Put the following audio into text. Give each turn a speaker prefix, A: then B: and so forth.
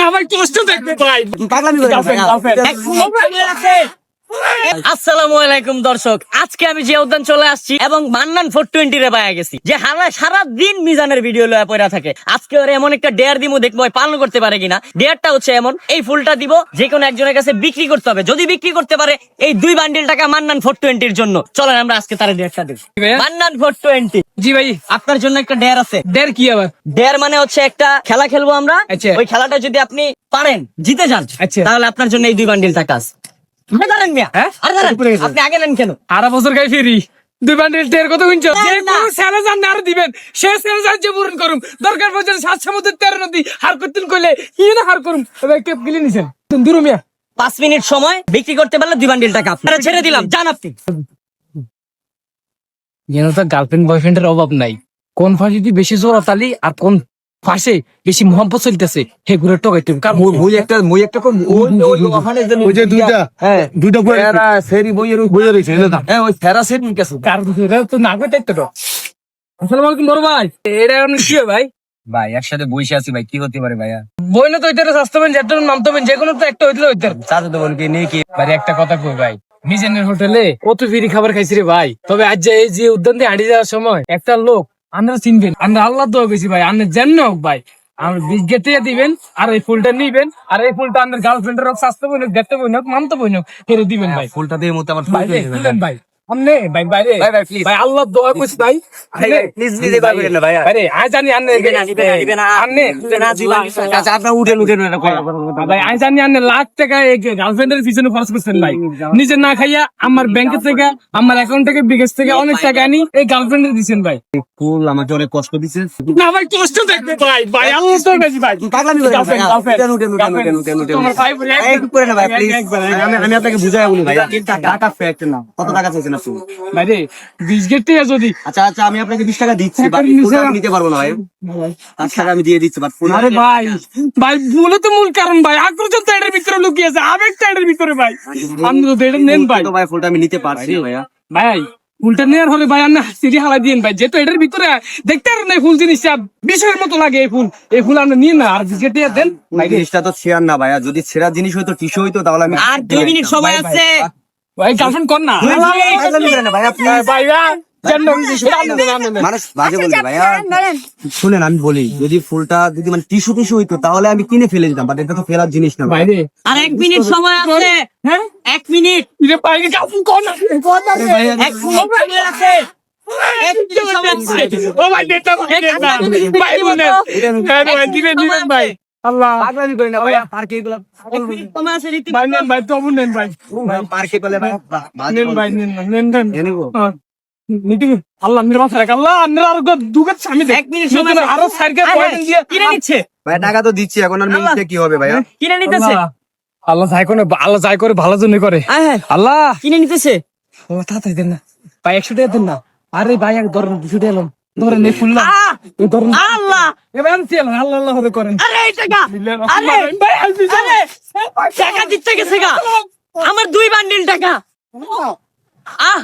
A: না ভাই কষ্ট দেখবে ভাই
B: পাগলামি করে।
C: আসসালামু আলাইকুম দর্শক। আজকে আমি যে উদ্যান চলে আসছি এবং মান্নান ফোর টোয়েন্টি রে পায়া গেছি যে হারা সারা দিন মিজানের ভিডিও লয়া পড়া থাকে। আজকে ওর এমন একটা ডেয়ার দিমু দেখব পালন করতে পারে কিনা। ডেয়ারটা হচ্ছে এমন এই ফুলটা দিব যে কোনো একজনের কাছে বিক্রি করতে হবে। যদি বিক্রি করতে পারে এই দুই বান্ডিল টাকা মান্নান ফোর টোয়েন্টির জন্য। চলেন আমরা আজকে তার ডেয়ারটা দেব মান্নান ফোর টোয়েন্টি
A: জি ভাই।
C: আপনার জন্য একটা ডেয়ার আছে।
A: দের কি আবার?
C: ডেয়ার মানে হচ্ছে একটা খেলা খেলব আমরা।
A: আচ্ছা।
C: ওই খেলাটা যদি আপনি পারেন জিতে যান।
A: আচ্ছা।
C: তাহলে আপনার জন্য এই দুই বান্ডিল টাকা আছে দাঁড়ান মিয়া,
A: হ্যাঁ?
C: দাঁড়ান, আপনি আগে নেন কেন?
A: সারা বছর খাই ফেরি। দুই বান্ডিল টের কত কিনছো যে
C: না।
A: কোনো স্যালেজার না দিবেন। সে স্যালেজার যে পূরণ করুম। দরকার পড়ছে সাত সমুদ্রের তেরো নদী হার করতেন কইলে কি না হার করুম? এবার কেপ গিলে নিছেন। দূর মিয়া।
C: পাঁচ মিনিট সময় বিক্রি করতে পারলে দুই বান্ডিল টাকা আপনারা ছেড়ে দিলাম। যান আপনি।
A: যেন তো গার্লফ্রেন্ড বয়ফ্রেন্ডের অভাব নাই। কোন ফাঁসিটি বেশি জোরাতালি আর কোন ফাঁসে বেশি মোহাম্মত চলতেছে সেগুলো টকাইতে হবে। কারণ
B: মই- একটা মই একটা কোন ওখানে যে
D: ওই যে দুইটা
B: হ্যাঁ।
D: দুইটা বই
B: বইয়ের
D: বইয়ে রয়েছে এনে
B: হ্যাঁ ওই ফেরা সেট
A: কার তো না দেখতে তো। আসসালামু আলাইকুম বড় ভাই। এটা এখন কি ভাই?
B: ভাই একসাথে বসে আছি ভাই কি হতে পারে ভাইয়া?
A: বই না তো এটা স্বাস্থ্যবেন যেটা নামতেবেন যে কোনো তো একটা হইতে পারে।
B: চাচা তো বলকে নেই কি?
A: ভাই একটা কথা কই ভাই। মিজানের হোটেলে কত ফিরি খাবার খাইছি রে ভাই। তবে আজ যে এই যে উদ্যান দিয়ে হাঁটি যাওয়ার সময় একটা লোক আমরা চিনবেন। আমরা আল্লাহ দোয়া করছি ভাই। আমরা জেন হোক ভাই। আমরা বিজ্ঞাতে দিবেন আর এই ফুলটা নিবেন আর এই ফুলটা আপনার গার্লফ্রেন্ডের হোক স্বাস্থ্য বই হোক দেখতে বই হোক মানতে বই হোক ফেরত দিবেন ভাই।
B: ফুলটা দিয়ে মতো আমার
A: ভাই। ভাই ভাই
B: ভাই, ভাই।
A: ভাই আল্লাহ দোয়া কইছি ভাই।
B: প্লিজ করেন না
A: আরে জানি আন্নে। আন্নে। ভাই জানি আন্নে লাখ টাকা গার্লফ্রেন্ডের পিছনে খরচ করছেন ভাই। নিজে না খাইয়া আমার ব্যাংক থেকে আমার অ্যাকাউন্ট থেকে বিকাশ থেকে অনেক টাকা আনি এই গার্লফ্রেন্ডের দিছেন ভাই।
B: ফুল আমাকে অনেক কষ্ট দিছে।
A: না ভাই কষ্ট দেখবে ভাই ভাই আল্লাহ তো বেশি ভাই।
B: পাগলামি করে না উঠেন উঠেন উঠেন উঠেন উঠেন উঠেন।
A: ভাই বলে
B: এই, একটু করে না ভাই প্লিজ আমি আপনাকে বুঝাই বলি টাকা ফ্যাক্ট না। কত টাকা চাইছেন
A: রে বিস্কিট থেকে যদি
B: আচ্ছা আচ্ছা আমি আপনাকে বিশ টাকা দিচ্ছি নিতে পারব না ভাই। টাকা আমি দিয়ে দিচ্ছি বাট
A: আরে ভাই ভাই মূলত মূল কারণ ভাই। আক্রোশ তো এটার ভিতরে লুকিয়ে আছে আবেগটা এটার ভিতরে ভাই। আপনি তো এটা নেন ভাই।
B: তো ভাই ফুলটা আমি নিতে পারছি ভাইয়া।
A: ভাই ফুলটা নেওয়ার হলে ভাই আপনি সিঁড়ি হালাই দিন ভাই। যেহেতু এটার ভিতরে দেখতে পারেন না এই ফুল জিনিসটা বিষয়ের মতো লাগে এই ফুল। এই ফুল আপনি নিন না আর বিস্কিট দিয়ে দেন
B: ভাই জিনিসটা তো ছেঁড়া না ভাইয়া। যদি ছেঁড়া জিনিস হইতো টিস্যু হইতো তাহলে আমি
C: আর দুই মিনিট সময় আছে।
A: ভাই গার্লফ্রেন্ড কর না।
B: শুনেন আমি বলি যদি ফুলটা যদি মানে টিস্যু টিস্যু হইতো তাহলে আমি কিনে ফেলে দিতাম বাট এটা তো ফেলার জিনিস না
A: ভাই। রে।
C: আর এক মিনিট সময় আছে।
A: হ্যাঁ?
C: এক মিনিট।
A: এটা গার্লফ্রেন্ড কর না।
C: এক মিনিট আছে। এক মিনিট সময় আছে।
A: ও ভাই দেতা ভাই দেতা ভাই বলেন হ্যাঁ ভাই দিবেন দিবেন ভাই। আল্লাহ।
B: পাগলামি করি না ভাইয়া পার্কে এগুলো
C: এক আছে রীতি
A: ভাই নেন ভাই তবু নেন ভাই।
B: পার্কে করলে ভাই
A: নেন ভাই নেন না, নেন নেন।
B: নিয়ে নিবো?
A: হ্যাঁ। নিতে আল্লাহ আপনার রাখ আল্লাহ আপনার আর দুগাত স্বামী
C: এক মিনিট সময়
A: আরও সাইডকে পয়েন্ট দিয়ে
C: কিনে নিচ্ছে?
B: ভাই টাকা তো দিচ্ছি এখন আর মিলতে কি হবে ভাইয়া
C: কিনে নিতেছে।
A: আল্লাহ। যাই করে আল্লাহ যাই করে ভালো জন্য করে।
C: হ্যাঁ
A: আল্লাহ।
C: কিনে নিতেছে?
A: ও তাড়াতাড়ি দেন না। ভাই একশো টাকা দেন না। আরে ভাই এক ধরেন দুশো টাকা ধরেন এই ফুল না
C: আহ!
A: এই ধরেন
C: আল্লাহ
A: এবার আনছি আল্লাহ আল্লাহ আল্লাহ করে করেন
C: আরে এই টাকা আরে
A: ভাই আসবি
C: আরে টাকা দিতে গেছে গা আমার দুই বান্ডিল টাকা আহ